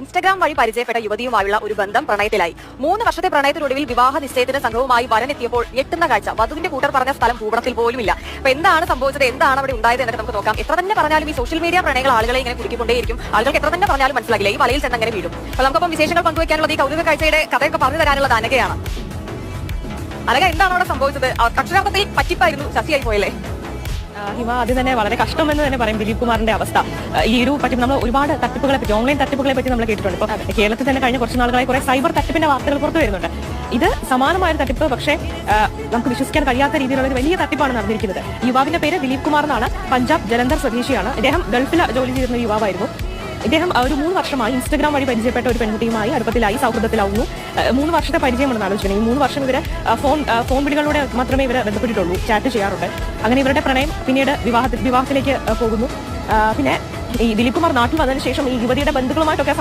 Instagram വഴി പരിചയപ്പെട്ട യുവതിയുമായുള്ള ഒരു ബന്ധം പ്രണയത്തിലായി. മൂന്ന് വർഷത്തെ പ്രണയത്തിനൊടുവിൽ വിവാഹ നിശ്ചയത്തിന്റെ സംഘവുമായി വരനെത്തിയപ്പോൾ ഞെട്ടുന്ന കാഴ്ച. വധുവിന്റെ കൂട്ടർ പറഞ്ഞ സ്ഥലം ഭൂപടത്തിൽ പോലുമില്ല. അപ്പൊ എന്താണ് സംഭവിച്ചത്? എന്താണ് അവിടെ ഉണ്ടായത് എന്നൊക്കെ നമുക്ക് നോക്കാം. എത്ര തന്നെ പറഞ്ഞാലും ഈ സോഷ്യൽ മീഡിയ പ്രണയങ്ങൾ ആളുകളെ ഇങ്ങനെ കുടുക്കിക്കൊണ്ടേയിരിക്കും ആളുകൾക്ക് എത്ര തന്നെ പറഞ്ഞാലും മനസ്സിലാകില്ല. ഈ വലയിൽ ചെന്ന് അങ്ങനെ വീഴും. അപ്പൊ നമുക്കപ്പം വിശേഷങ്ങൾ പങ്കുവയ്ക്കാനുള്ളത് ഈ കൗതുക കാഴ്ചയുടെ കഥയൊക്കെ പറഞ്ഞു തരാനുള്ളത് അനകയാണ് അനക എന്താണ് അവിടെ സംഭവിച്ചത്? അക്ഷരാർത്ഥത്തിൽ പറ്റിപ്പായിരുന്നു ശശിയായി പോയല്ലേ? ഹിമ ആദ്യം തന്നെ വളരെ കഷ്ടമെന്ന് തന്നെ പറയും ദിലീപ് കുമാറിന്റെ അവസ്ഥ. ഈ ഒരു പറ്റി നമ്മൾ ഒരുപാട് തട്ടിപ്പുകളെ പറ്റി ഓൺലൈൻ തട്ടിപ്പുകളെ പറ്റി നമ്മൾ കേട്ടിട്ടുണ്ട്. ഇപ്പൊ കേരളത്തിൽ തന്നെ കഴിഞ്ഞ കുറച്ച് നാളുകളായി കുറെ സൈബർ തട്ടിപ്പിന്റെ വാർത്തകൾ പുറത്തു വരുന്നുണ്ട്. ഇത് സമാനമായ ഒരു തട്ടിപ്പ് പക്ഷേ നമുക്ക് വിശ്വസിക്കാൻ കഴിയാത്ത രീതിയിലുള്ള ഒരു വലിയ തട്ടിപ്പാണ് നടന്നിരിക്കുന്നത്. യുവാവിന്റെ പേര് ദിലീപ് കുമാർ എന്നാണ്. പഞ്ചാബ് ജലന്ധർ സ്വദേശിയാണ്. അദ്ദേഹം ഗൾഫിൽ ജോലി ചെയ്തിരുന്ന യുവാവായിരുന്നു. ഇദ്ദേഹം ഒരു മൂന്ന് വർഷമായി ഇൻസ്റ്റഗ്രാം വഴി പരിചയപ്പെട്ട ഒരു പെൺകുട്ടിയുമായി അടുപ്പത്തിലായി സൗഹൃദത്തിലാവുന്നു. മൂന്ന് വർഷത്തെ പരിചയമുണ്ടെന്ന് ആലോചിക്കണം ഈ മൂന്ന് വർഷം ഇവർ ഫോൺ ഫോൺ വിളികളിലൂടെ മാത്രമേ ഇവരെ ബന്ധപ്പെട്ടിട്ടുള്ളൂ ചാറ്റ് ചെയ്യാറുണ്ട്. അങ്ങനെ ഇവരുടെ പ്രണയം പിന്നീട് വിവാഹത്തിൽ വിവാഹത്തിലേക്ക് പോകുന്നു. പിന്നെ ഈ ദിലീപ് കുമാർ നാട്ടിൽ വന്നതിന് ശേഷം ഈ യുവതിയുടെ ബന്ധുക്കളുമായിട്ടൊക്കെ